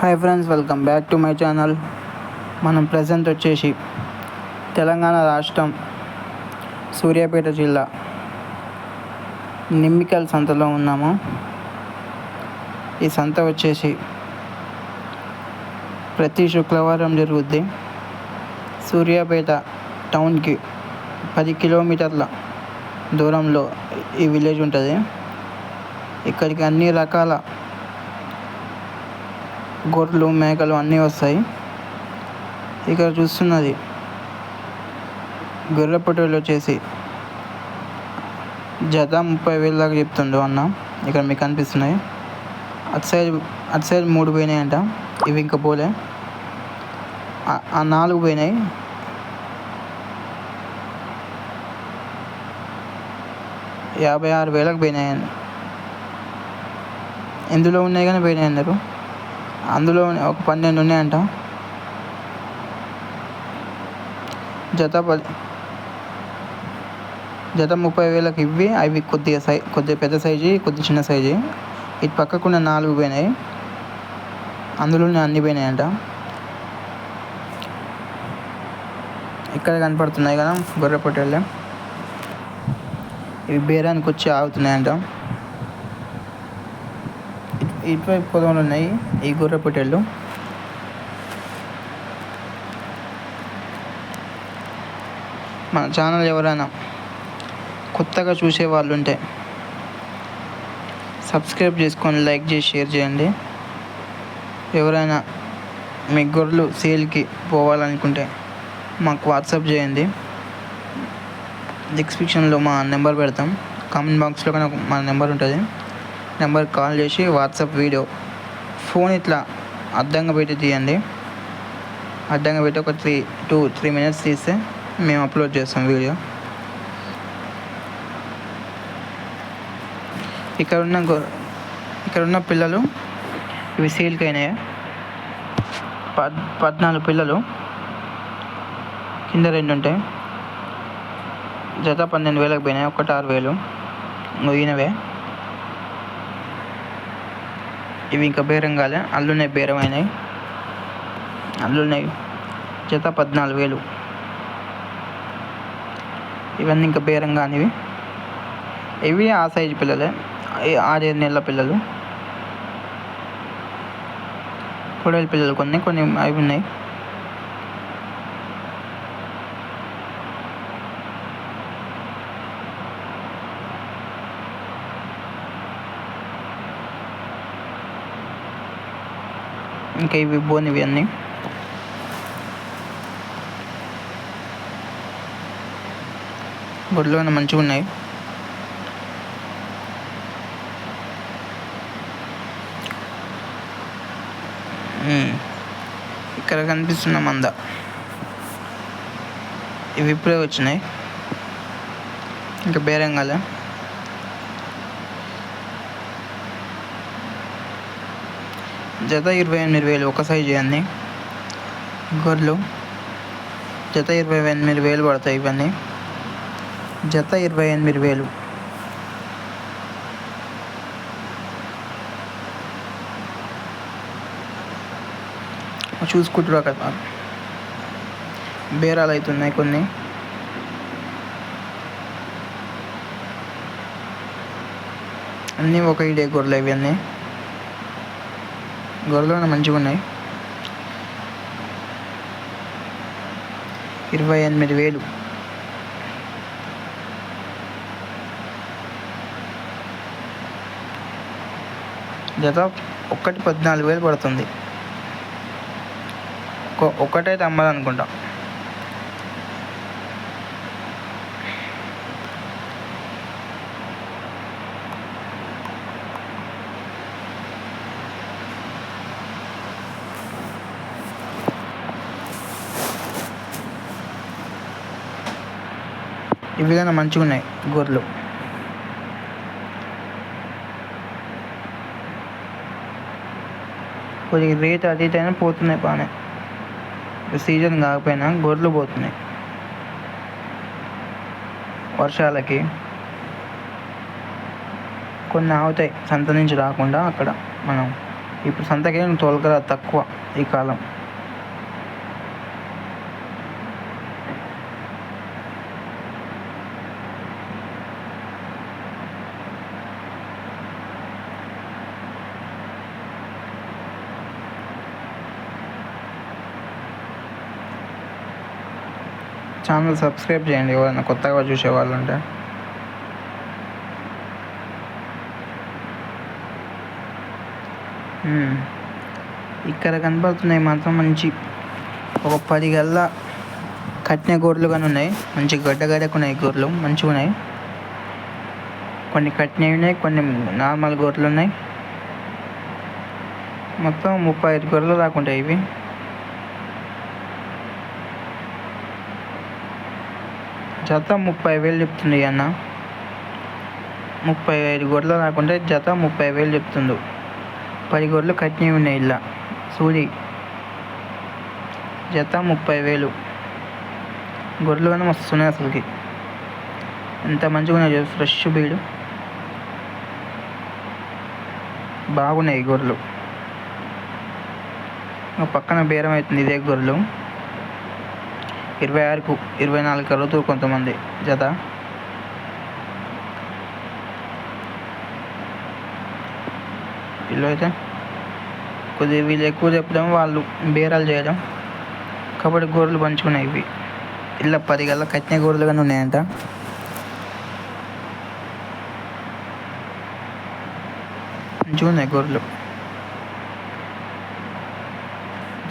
Hi friends welcome back to my channel మనం present వచ్చేసి తెలంగాణ రాష్ట్రం సూర్యాపేట జిల్లా నిమ్మికల్ సంతలో ఉన్నాము. ఈ సంత వచ్చేసి ప్రతి శుక్రవారం జరుగుద్ది. సూర్యాపేట టౌన్కి పది కిలోమీటర్ల దూరంలో ఈ విలేజ్ ఉంటుంది. ఇక్కడికి అన్ని రకాల గొర్రెలు మేకలు అన్నీ వస్తాయి. ఇక్కడ చూస్తున్నది గొర్రె పొట్టేలు వచ్చేసి జత ముప్పై వేల దాకా చెప్తుండు అన్న. ఇక్కడ మీకు కనిపిస్తున్నాయి. అటు సైడ్ అటు సైడ్ మూడు పోయినాయి అంట ఇవి ఇంకా పోలే. ఆ- ఆ నాలుగు పోయినాయి. యాభై ఆరు వేలకు పోయినాయి. ఇందులో ఉన్నాయి కానీ పోయినాయి అన్నారు అందులో ఒక పన్నెండు ఉన్నాయంట. జత పది జత ముప్పై వేలకు ఇవి అవి కొద్దిగా సై కొద్దిగా పెద్ద సైజు కొద్దిగా చిన్న సైజు. ఇటు పక్కకున్న నాలుగు పోయినాయి. అందులోనే అన్ని పోయినాయంట. ఇక్కడ కనపడుతున్నాయి కదా గొర్రె పొట్టేళ్ళు. ఇవి బేరానికి వచ్చి ఆగుతున్నాయంట. ఇటువైపు పొలంలో ఉన్నాయి. ఈ గొర్రె పొట్టేళ్ళు. మన ఛానల్ ఎవరైనా కొత్తగా చూసే వాళ్ళు ఉంటే సబ్స్క్రైబ్ చేసుకొని లైక్ చేసి షేర్ చేయండి. ఎవరైనా మీ గొర్రెలు సేల్కి పోవాలనుకుంటే మాకు వాట్సాప్ చేయండి. డిస్క్రిప్షన్లో మా నెంబర్ పెడతాం. కామెంట్ బాక్స్లో కానీ మా నెంబర్ ఉంటుంది. నెంబర్ కాల్ చేసి వాట్సాప్ వీడియో ఫోన్ ఇట్లా అడ్డంగా పెట్టి తీయండి. అడ్డంగా పెట్టి ఒక త్రీ టూ త్రీ మినిట్స్ తీస్తే మేము అప్లోడ్ చేస్తాం వీడియో. ఇక్కడ ఉన్న ఇక్కడ ఉన్న పిల్లలు ఇవి సీల్కి అయినాయి? పద్ పద్నాలుగు పిల్లలు. కింద రెండు ఉంటాయి. జత పన్నెండు వేలకు పోయినాయి ఒకటి ఆరు వేలు. మొయ్యినవే ఇవి ఇంకా బేరం కాలే. అల్లున్నాయి బేరమైనవి అల్లున్నాయి. జత పద్నాలుగు వేలు. ఇవన్నీ ఇంకా బేరం కానివి. ఇవి ఆ సైజు పిల్లలే. ఆరేడు నెలల పిల్లలు. పొడేలు పిల్లలు కొన్ని కొన్ని అవి ఉన్నాయి. ఇంకా ఇవి బోనివి అన్నీ. బొడ్లో మంచిగా ఉన్నాయి? ఇక్కడ కనిపిస్తున్న మంద. ఇవి ఇప్పుడే వచ్చినాయి. ఇంకా బేరం కాలే జత ఇరవై ఎనిమిది వేలు ఒక సైజు అన్నీ గొర్రెలు. జత ఇరవై ఎనిమిది వేలు పడతాయి ఇవన్నీ. జత ఇరవై ఎనిమిది వేలు. చూసుకుంటురా కదా. బేరాలు అవుతున్నాయి కొన్ని. అన్నీ ఒక ఇడే గొర్రెలు ఇవన్నీ. గొర్రెలు మంచిగా ఉన్నాయి. ఇరవై ఎనిమిది వేలు. జత ఒక్కటి పద్నాలుగు వేలు పడుతుంది. ఒకటైతే ఒక్కటైతే ఈ విధంగా మంచిగా ఉన్నాయి గొర్రెలు కొద్దిగా రేట్ అటు అయినా పోతున్నాయి బాగానే. సీజన్ కాకపోయినా గొర్రెలు పోతున్నాయి. వర్షాలకి కొన్ని ఆగుతాయి సంత నుంచి రాకుండా అక్కడ మనం. ఇప్పుడు సంతకేం తోలకరా తక్కువ ఈ కాలం. ఛానల్ సబ్స్క్రైబ్ చేయండి ఎవరైనా కొత్తగా చూసే వాళ్ళు ఉంటే ఇక్కడ కనపడుతున్నాయి మాత్రం మంచి ఒక పది గల్లా కట్టిన గొర్రెలు కానీ ఉన్నాయి. మంచి గడ్డ గడ్డకున్నాయి గొర్రెలు మంచిగా ఉన్నాయి కొన్ని కట్టినవి ఉన్నాయి కొన్ని నార్మల్ గొర్రెలు ఉన్నాయి. మొత్తం ముప్పై ఐదు గొర్రెలు దాకుంటాయి ఇవి. జత ముప్పై వేలు చెప్తుంది అన్న. ముప్పై ఐదు గొర్రెలు రాకుంటే జత ముప్పై వేలు చెప్తుండు. పది గొర్రెలు కట్టినవి ఉన్నాయి ఇలా సూది. జత ముప్పై వేలు. గొర్రెలు కానీ వస్తున్నాయి అసలుకి. ఎంత మంచిగా ఉన్నాయి ఫ్రెష్ బీడు. బాగున్నాయి గొర్రెలు పక్కన బేరం అవుతుంది ఇదే గొర్రెలు ఇరవై ఆరుకు ఇరవై నాలుగు కలుగుతూ కొంతమంది. జత. వీళ్ళు అయితే కొద్దిగా వీళ్ళు ఎక్కువ చెప్పడం వాళ్ళు బేరాలు చేయడం కాబట్టి గొర్రెలు పంచుకున్నాయి ఇవి. ఇలా పది గల్ల కట్టిన గొర్రెలు కానీ ఉన్నాయంట. మంచిగా ఉన్నాయి గొర్రెలు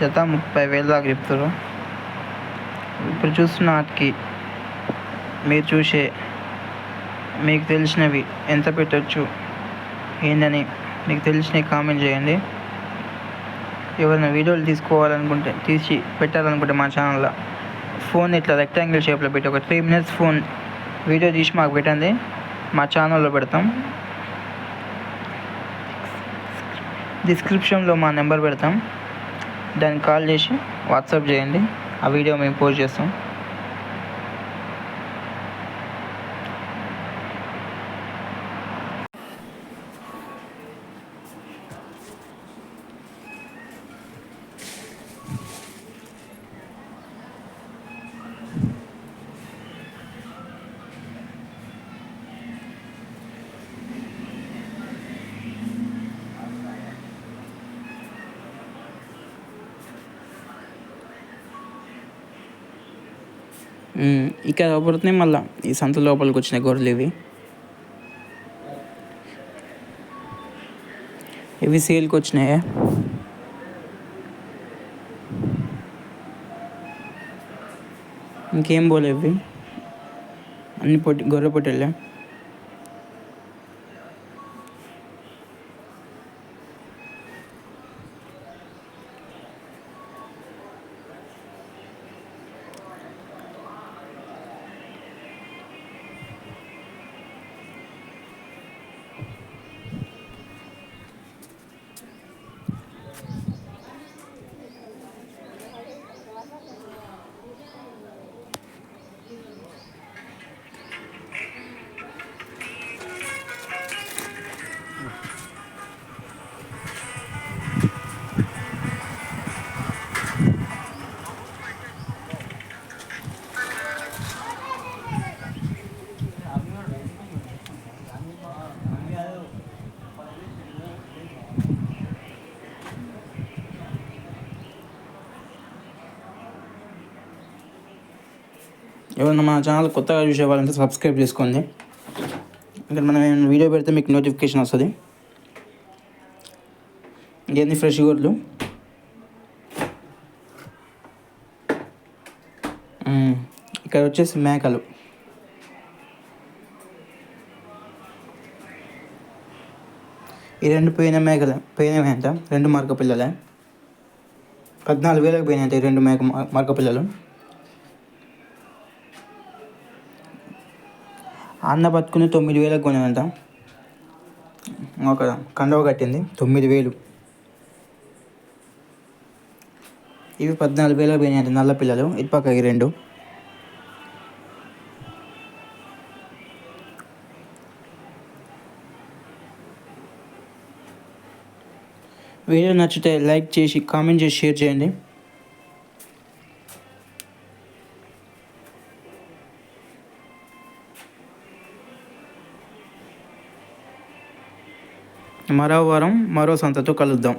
జత ముప్పై వేలు దాకా చెప్తారు ఇప్పుడు చూస్తున్న వాటికి మీరు చూసే మీకు తెలిసినవి ఎంత పెట్టచ్చు ఏందని మీకు తెలిసినవి కామెంట్ చేయండి. ఎవరైనా వీడియోలు తీసుకోవాలనుకుంటే తీసి పెట్టాలనుకుంటే మా ఛానల్లో ఫోన్ ఇట్లా రెక్టాంగిల్ షేప్లో పెట్టి ఒక త్రీ మినిట్స్ ఫోన్ వీడియో తీసి మాకు పెట్టండి. మా ఛానల్లో పెడతాం. డిస్క్రిప్షన్లో మా నెంబర్ పెడతాం. దానికి కాల్ చేసి వాట్సాప్ చేయండి. ఆ వీడియో మేము పోస్ట్ చేస్తాం. ఇక్కడ కనపడుతున్నాయి మళ్ళీ. ఈ సంత లోపలికి వచ్చిన గొర్రెలు ఇవి. ఇవి సేల్కి వచ్చినాయి? ఇంకేం పోలేవి అన్ని పొట్టి గొర్రె పొట్టెళ్ళా? ఎవరైనా మన ఛానల్ కొత్తగా చూసే వాళ్ళంటే సబ్స్క్రైబ్ చేసుకోండి. ఇక్కడ మనం ఏమైనా వీడియో పెడితే మీకు నోటిఫికేషన్ వస్తుంది. ఇంకేంది ఫ్రెష్ గొడ్లు ఇక్కడ వచ్చేసి మేకలు. ఈ రెండు పోయిన మేకలు పోయినవి అంట రెండు మరక పిల్లలే. పద్నాలుగు వేలకు పోయినాయి ఈ రెండు మేక మరక పిల్లలు. అన్న బతుకుని తొమ్మిది వేలకు కొనేదంట ఒక కండవ కట్టింది తొమ్మిది వేలు. ఇవి పద్నాలుగు వేలకు పోయినాయంట నల్ల పిల్లలు. ఇటు పక్కకి ఈ రెండు. వీడియో నచ్చితే లైక్ చేసి కామెంట్ చేసి షేర్ చేయండి. మరో వారం మరో సంతతో కలుద్దాం.